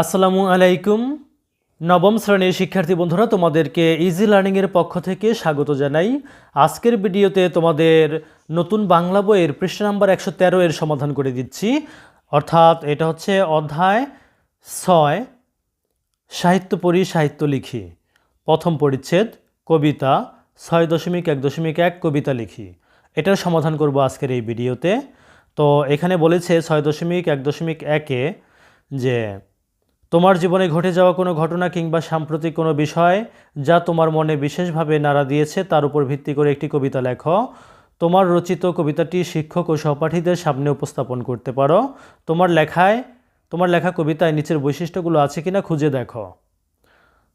আসসালামু আলাইকুম। নবম শ্রেণির শিক্ষার্থী বন্ধুরা, তোমাদেরকে ইজি লার্নিংয়ের পক্ষ থেকে স্বাগত জানাই। আজকের ভিডিওতে তোমাদের নতুন বাংলা বইয়ের পৃষ্ঠা নাম্বার একশো তেরো এর সমাধান করে দিচ্ছি। অর্থাৎ এটা হচ্ছে অধ্যায় ছয়, সাহিত্য পড়ি, সাহিত্য লিখি। প্রথম পরিচ্ছেদ, কবিতা, ছয় দশমিক এক দশমিক এক কবিতা লিখি। এটার সমাধান করব আজকের এই ভিডিওতে। তো এখানে বলেছে ছয় দশমিক এক দশমিক একে যে তোমার জীবনে ঘটে যাওয়া কোনো ঘটনা কিংবা সাম্প্রতিক কোনো বিষয় যা তোমার মনে বিশেষভাবে নাড়া দিয়েছে, তার উপর ভিত্তি করে একটি কবিতা লেখো। তোমার রচিত কবিতাটি শিক্ষক ও সহপাঠীদের সামনে উপস্থাপন করতে পারো। তোমার লেখায়, তোমার লেখা কবিতায় নিচের বৈশিষ্ট্যগুলো আছে কিনা খুঁজে দেখো।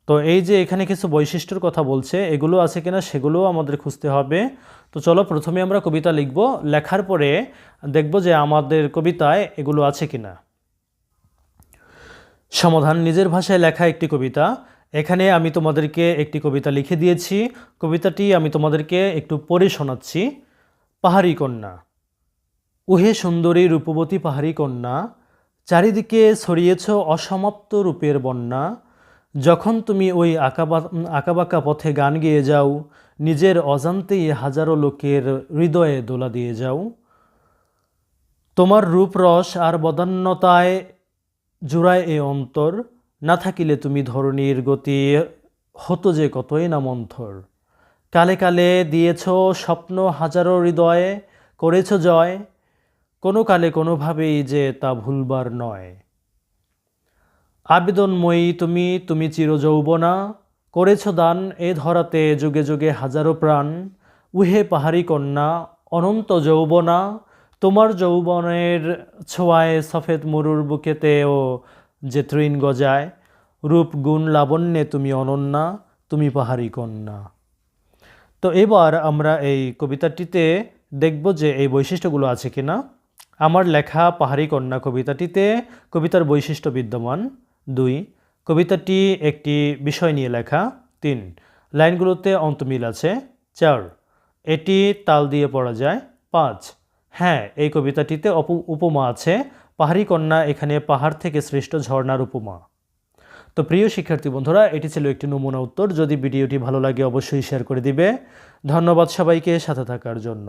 তো এই যে এখানে কিছু বৈশিষ্ট্যর কথা বলছে, এগুলো আছে কিনা সেগুলোও আমাদের খুঁজতে হবে। তো চলো প্রথমে আমরা কবিতা লিখব। লেখার পরে দেখব যে আমাদের কবিতায় এগুলো আছে কিনা। সমাধান নিজের ভাষায় লেখা একটি কবিতা। এখানে আমি তোমাদেরকে একটি কবিতা লিখে দিয়েছি। কবিতাটি আমি তোমাদেরকে একটু পড়ে শোনাচ্ছি। পাহাড়ি কন্যা উহে সুন্দরী রূপবতী পাহাড়ি কন্যা, চারিদিকে ছড়িয়েছ অসমাপ্ত রূপের বন্যা। যখন তুমি ওই আঁকাবা, আঁকাবাঁকা পথে গান গেয়ে যাও, নিজের অজান্তেই হাজারো লোকের হৃদয়ে দোলা দিয়ে যাও। তোমার রূপরস আর বদান্যতায় জোড়ায় এ অন্তর, না থাকিলে তুমি ধরণীর গতি হতো যে কতই না মন্থর। কালে কালে দিয়েছ স্বপ্ন হাজারো হৃদয়ে, করেছ জয়, কোনো কালে কোনোভাবেই যে তা ভুলবার নয়। আবেদনময়ী তুমি তুমি চিরযৌবনা, করেছ দান, এ ধরাতে যুগে যুগে হাজারো প্রাণ, উহে পাহাড়ি কন্যা, অনন্ত যৌবনা তোমার যৌবনের ছোঁয়ায় সফেদ মরুর বুকেতেও যে তৃণ গজায়, রূপ গুণ লাবণ্যে তুমি অনন্যা, তুমি পাহাড়ি কন্যা। তো এবার আমরা এই কবিতাটিতে দেখব যে এই বৈশিষ্ট্যগুলো আছে কিনা আমার লেখা পাহাড়ি কন্যা কবিতাটিতে কবিতার বৈশিষ্ট্য বিদ্যমান। দুই, কবিতাটি একটি বিষয় নিয়ে লেখা। তিন, লাইনগুলোতে অন্তমিল আছে। চার, এটি তাল দিয়ে পড়া যায়। পাঁচ হ্যাঁ এই কবিতাটিতে উপমা আছে, পাহাড়ি কন্যা এখানে পাহাড় থেকে সৃষ্ট ঝর্ণার উপমা। তো প্রিয় শিক্ষার্থী বন্ধুরা, এটি ছিল একটি নমুনা উত্তর। যদি ভিডিওটি ভালো লাগে, অবশ্যই শেয়ার করে দিবে। ধন্যবাদ সবাইকে সাথে থাকার জন্য।